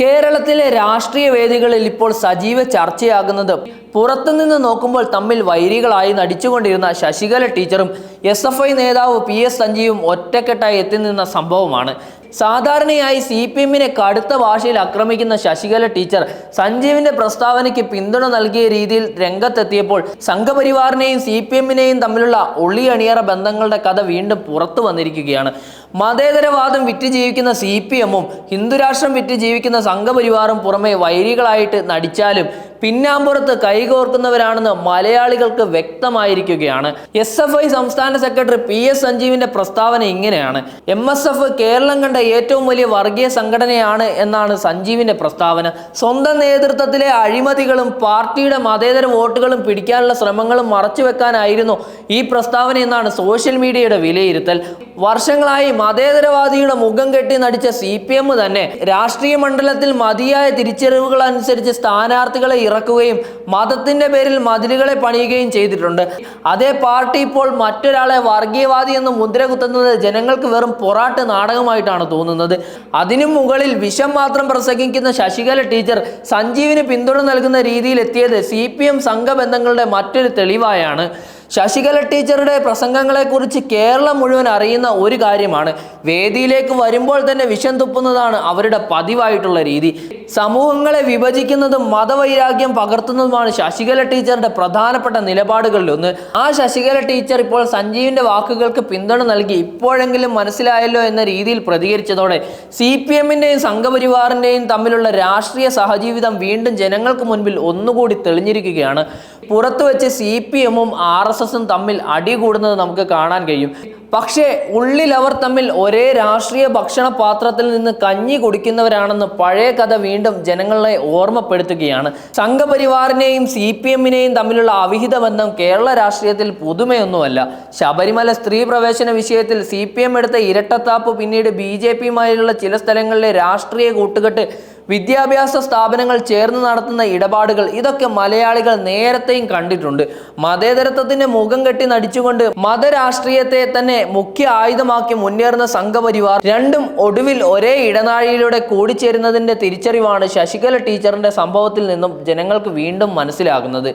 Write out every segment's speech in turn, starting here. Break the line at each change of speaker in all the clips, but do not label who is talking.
കേരളത്തിലെ രാഷ്ട്രീയ വേദികളിൽ ഇപ്പോൾ സജീവ ചർച്ചയാകുന്നത് പുറത്തുനിന്ന് നോക്കുമ്പോൾ തമ്മിൽ വൈരികളായി നടിച്ചുകൊണ്ടിരുന്ന ശശികല ടീച്ചറും എസ് എഫ് ഐ നേതാവ് പി എസ് സഞ്ജീവും ഒറ്റക്കെട്ടായി എത്തി നിന്ന സംഭവമാണ്. സാധാരണയായി സി പി എമ്മിനെ കടുത്ത ഭാഷയിൽ ആക്രമിക്കുന്ന ശശികല ടീച്ചർ സഞ്ജീവിന്റെ പ്രസ്താവനയ്ക്ക് പിന്തുണ നൽകിയ രീതിയിൽ രംഗത്തെത്തിയപ്പോൾ സംഘപരിവാറിനെയും സി പി എമ്മിനെയും തമ്മിലുള്ള ഒളിയണിയറ ബന്ധങ്ങളുടെ കഥ വീണ്ടും പുറത്തു വന്നിരിക്കുകയാണ്. മതേതരവാദം വിറ്റ് ജീവിക്കുന്ന സി പി എമ്മും ഹിന്ദുരാഷ്ട്രം വിറ്റ് ജീവിക്കുന്ന സംഘപരിവാറും പുറമെ വൈരികളായിട്ട് നടിച്ചാലും പിന്നാമ്പുറത്ത് കൈകോർക്കുന്നവരാണെന്ന് മലയാളികൾക്ക് വ്യക്തമായിരിക്കുകയാണ്. എസ് എഫ് ഐ സംസ്ഥാന സെക്രട്ടറി പി എസ് സഞ്ജീവിന്റെ പ്രസ്താവന ഇങ്ങനെയാണ്. എം എസ് എഫ് കേരളം കണ്ട ഏറ്റവും വലിയ വർഗീയ സംഘടനയാണ് എന്നാണ് സഞ്ജീവിന്റെ പ്രസ്താവന. സ്വന്തം നേതൃത്വത്തിലെ അഴിമതികളും പാർട്ടിയുടെ മതേതര വോട്ടുകളും പിടിക്കാനുള്ള ശ്രമങ്ങളും മറച്ചുവെക്കാനായിരുന്നു ഈ പ്രസ്താവന എന്നാണ് സോഷ്യൽ മീഡിയയുടെ വിലയിരുത്തൽ. വർഷങ്ങളായി മതേതരവാദിയുടെ മുഖം കെട്ടി നടിച്ച സി തന്നെ രാഷ്ട്രീയ മണ്ഡലത്തിൽ മതിയായ തിരിച്ചറിവുകൾ അനുസരിച്ച് സ്ഥാനാർത്ഥികളെ ഇറക്കുകയും മതത്തിന്റെ പേരിൽ മതിലുകളെ പണിയുകയും ചെയ്തിട്ടുണ്ട്. അതേ പാർട്ടി ഇപ്പോൾ മറ്റൊരാളെ വർഗീയവാദി എന്ന് മുദ്ര കുത്തുന്നത് ജനങ്ങൾക്ക് വെറും പൊറാട്ട് നാടകമായിട്ടാണ് തോന്നുന്നത്. അതിനു മുകളിൽ വിഷം മാത്രം പ്രസംഗിക്കുന്ന ശശികല ടീച്ചർ സഞ്ജീവിന് പിന്തുണ നൽകുന്ന രീതിയിൽ എത്തിയത് സി പി എം സംഘബന്ധങ്ങളുടെ മറ്റൊരു തെളിവായാണ്. ശശികല ടീച്ചറുടെ പ്രസംഗങ്ങളെക്കുറിച്ച് കേരളം മുഴുവൻ അറിയുന്ന ഒരു കാര്യമാണ്. വേദിയിലേക്ക് വരുമ്പോൾ തന്നെ വിഷം തുപ്പുന്നതാണ് അവരുടെ പതിവായിട്ടുള്ള രീതി. സമൂഹങ്ങളെ വിഭജിക്കുന്നതും മതവൈരാഗ്യം പകർത്തുന്നതുമാണ് ശശികല ടീച്ചറുടെ പ്രധാനപ്പെട്ട നിലപാടുകളിലൊന്ന് ആ ശശികല ടീച്ചർ ഇപ്പോൾ സഞ്ജീവിന്റെ വാക്കുകൾക്ക് പിന്തുണ നൽകി ഇപ്പോഴെങ്കിലും മനസ്സിലായല്ലോ എന്ന രീതിയിൽ പ്രതികരിച്ചതോടെ സി പി എമ്മിന്റെയും സംഘപരിവാറിന്റെയും തമ്മിലുള്ള രാഷ്ട്രീയ സഹജീവിതം വീണ്ടും ജനങ്ങൾക്ക് മുൻപിൽ ഒന്നുകൂടി തെളിഞ്ഞിരിക്കുകയാണ്. പുറത്തു വെച്ച് സി പി എമ്മും ആർ എസ് എസും തമ്മിൽ അടികൂടുന്നത് നമുക്ക് കാണാൻ കഴിയും. പക്ഷേ ഉള്ളിൽ അവർ തമ്മിൽ ഒരേ രാഷ്ട്രീയ ഭക്ഷണ പാത്രത്തിൽ നിന്ന് കഞ്ഞി കുടിക്കുന്നവരാണെന്ന് പഴയ കഥ വീണ്ടും ജനങ്ങളെ ഓർമ്മപ്പെടുത്തുകയാണ്. സംഘപരിവാറിനെയും സി പി എമ്മിനെയും തമ്മിലുള്ള അവിഹിത ബന്ധം കേരള രാഷ്ട്രീയത്തിൽ പുതുമയൊന്നുമല്ല. ശബരിമല സ്ത്രീ പ്രവേശന വിഷയത്തിൽ സി പി എം എടുത്ത ഇരട്ടത്താപ്പ് പിന്നീട് ബി ജെ പിയുമായുള്ള ചില സ്ഥലങ്ങളിലെ രാഷ്ട്രീയ കൂട്ടുകെട്ട് വിദ്യാഭ്യാസ സ്ഥാപനങ്ങൾ ചേർന്ന് നടത്തുന്ന ഇടപാടുകൾ ഇതൊക്കെ മലയാളികൾ നേരത്തെയും കണ്ടിട്ടുണ്ട്. മതേതരത്വത്തിന്റെ മുഖം കെട്ടി നടിച്ചുകൊണ്ട് മതരാഷ്ട്രീയത്തെ തന്നെ മുഖ്യ ആയുധമാക്കി മുന്നേറുന്ന സംഘപരിവാർ രണ്ടും ഒടുവിൽ ഒരേ ഇടനാഴിയിലൂടെ കൂടിച്ചേരുന്നതിന്റെ തിരിച്ചറിവാണ് ശശികല ടീച്ചറിന്റെ സംഭവത്തിൽ നിന്നും ജനങ്ങൾക്ക് വീണ്ടും മനസ്സിലാകുന്നത്.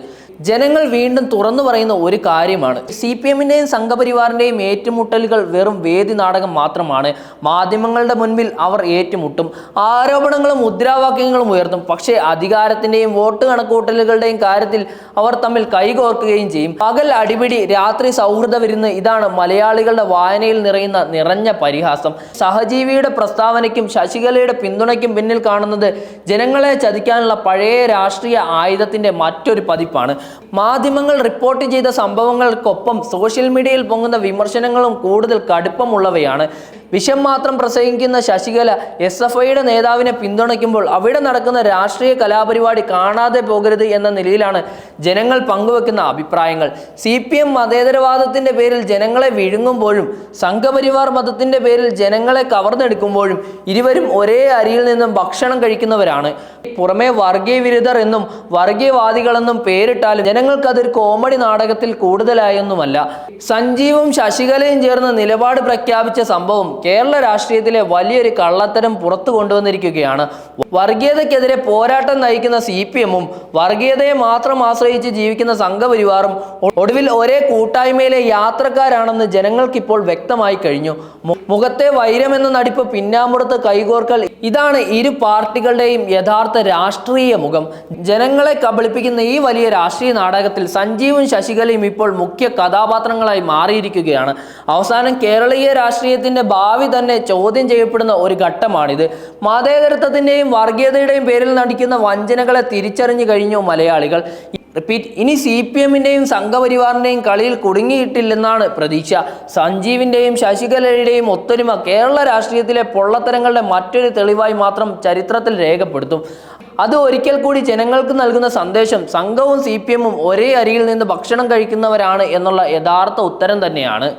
ജനങ്ങൾ വീണ്ടും തുറന്നു പറയുന്ന ഒരു കാര്യമാണ്. സി പി എമ്മിന്റെയും സംഘപരിവാറിന്റെയും ഏറ്റുമുട്ടലുകൾ വെറും വേദി നാടകം മാത്രമാണ്. മാധ്യമങ്ങളുടെ മുൻപിൽ അവർ ഏറ്റുമുട്ടും. ആരോപണങ്ങളും മുദ്രാവാക്യങ്ങളും ഉയർത്തും. പക്ഷേ അധികാരത്തിന്റെയും വോട്ട് കണക്കൂട്ടലുകളുടെയും കാര്യത്തിൽ അവർ തമ്മിൽ കൈകോർക്കുകയും ചെയ്യും. പകൽ അടിപിടി രാത്രി സൗഹൃദ വിരുന്ന് ഇതാണ് മലയാളികളുടെ വായനയിൽ നിറയുന്ന നിറഞ്ഞ പരിഹാസം. സഹജീവിയുടെ പ്രസ്താവനയ്ക്കും ശശികലയുടെ പിന്തുണയ്ക്കും പിന്നിൽ കാണുന്നത് ജനങ്ങളെ ചതിക്കാനുള്ള പഴയ രാഷ്ട്രീയ ആയുധത്തിന്റെ മറ്റൊരു പതിപ്പാണ്. മാധ്യമങ്ങൾ റിപ്പോർട്ട് ചെയ്ത സംഭവങ്ങൾക്കൊപ്പം സോഷ്യൽ മീഡിയയിൽ പൊങ്ങുന്ന വിമർശനങ്ങളും കൂടുതൽ കടുപ്പമുള്ളവയാണ്. വിഷം മാത്രം പ്രസംഗിക്കുന്ന ശശികല എസ് എഫ് ഐയുടെ നേതാവിനെ പിന്തുണയ്ക്കുമ്പോൾ അവിടെ നടക്കുന്ന രാഷ്ട്രീയ കലാപരിപാടി കാണാതെ പോകരുത് എന്ന നിലയിലാണ് ജനങ്ങൾ പങ്കുവെക്കുന്ന അഭിപ്രായങ്ങൾ. സി പി എം മതേതരവാദത്തിന്റെ പേരിൽ ജനങ്ങളെ വിഴുങ്ങുമ്പോഴും സംഘപരിവാർ മതത്തിന്റെ പേരിൽ ജനങ്ങളെ കവർന്നെടുക്കുമ്പോഴും ഇരുവരും ഒരേ അരിയിൽ നിന്നും ഭക്ഷണം കഴിക്കുന്നവരാണ്. പുറമെ വർഗീയ വിരുദ്ധർ എന്നും വർഗീയവാദികളെന്നും പേരിട്ടാലും ജനങ്ങൾക്ക് അതൊരു കോമഡി നാടകത്തിൽ കൂടുതലായൊന്നുമല്ല. സഞ്ജീവും ശശികലയും ചേർന്ന് നിലപാട് പ്രഖ്യാപിച്ച സംഭവം കേരള രാഷ്ട്രീയത്തിലെ വലിയൊരു കള്ളത്തരം പുറത്തു കൊണ്ടുവന്നിരിക്കുകയാണ്. വർഗീയതയ്ക്കെതിരെ പോരാട്ടം നയിക്കുന്ന സി പി എമ്മും വർഗീയതയെ മാത്രം ആശ്രയിച്ച് ജീവിക്കുന്ന സംഘപരിവാറും ഒടുവിൽ ഒരേ കൂട്ടായ്മയിലെ യാത്രക്കാരാണെന്ന് ജനങ്ങൾക്കിപ്പോൾ വ്യക്തമായി കഴിഞ്ഞു. മുഖത്തെ വൈരമെന്ന നടിപ്പ് പിന്നാമ്പുറത്ത് കൈകോർക്കൽ. ഇതാണ് ഇരു പാർട്ടികളുടെയും യഥാർത്ഥ രാഷ്ട്രീയ മുഖം. ജനങ്ങളെ കബളിപ്പിക്കുന്ന ഈ വലിയ രാഷ്ട്രീയ നാടകത്തിൽ സഞ്ജീവും ശശികലയും ഇപ്പോൾ മുഖ്യ കഥാപാത്രങ്ങളായി മാറിയിരിക്കുകയാണ്. അവസാനം കേരളീയ രാഷ്ട്രീയത്തിന്റെ ഭാവി തന്നെ ചോദ്യം ചെയ്യപ്പെടുന്ന ഒരു ഘട്ടമാണിത്. മതേതരത്വത്തിന്റെയും വർഗീയതയുടെയും പേരിൽ നടിക്കുന്ന വഞ്ചനകളെ തിരിച്ചറിഞ്ഞു കഴിഞ്ഞു മലയാളികൾ. റിപ്പീറ്റ്. ഇനി സി പി എമ്മിന്റെയും സംഘപരിവാറിന്റെയും കളിയിൽ കുടുങ്ങിയിട്ടില്ലെന്നാണ് പ്രതീക്ഷ. സഞ്ജീവിന്റെയും ശശികലയുടെയും ഒത്തൊരുമ കേരള രാഷ്ട്രീയത്തിലെ പൊള്ളത്തരങ്ങളുടെ മറ്റൊരു തെളിവായി മാത്രം ചരിത്രത്തിൽ രേഖപ്പെടുത്തും. അത് ഒരിക്കൽ കൂടി ജനങ്ങൾക്ക് നൽകുന്ന സന്ദേശം സംഘവും സി ഒരേ അരിയിൽ നിന്ന് ഭക്ഷണം കഴിക്കുന്നവരാണ് എന്നുള്ള യഥാർത്ഥ ഉത്തരം തന്നെയാണ്.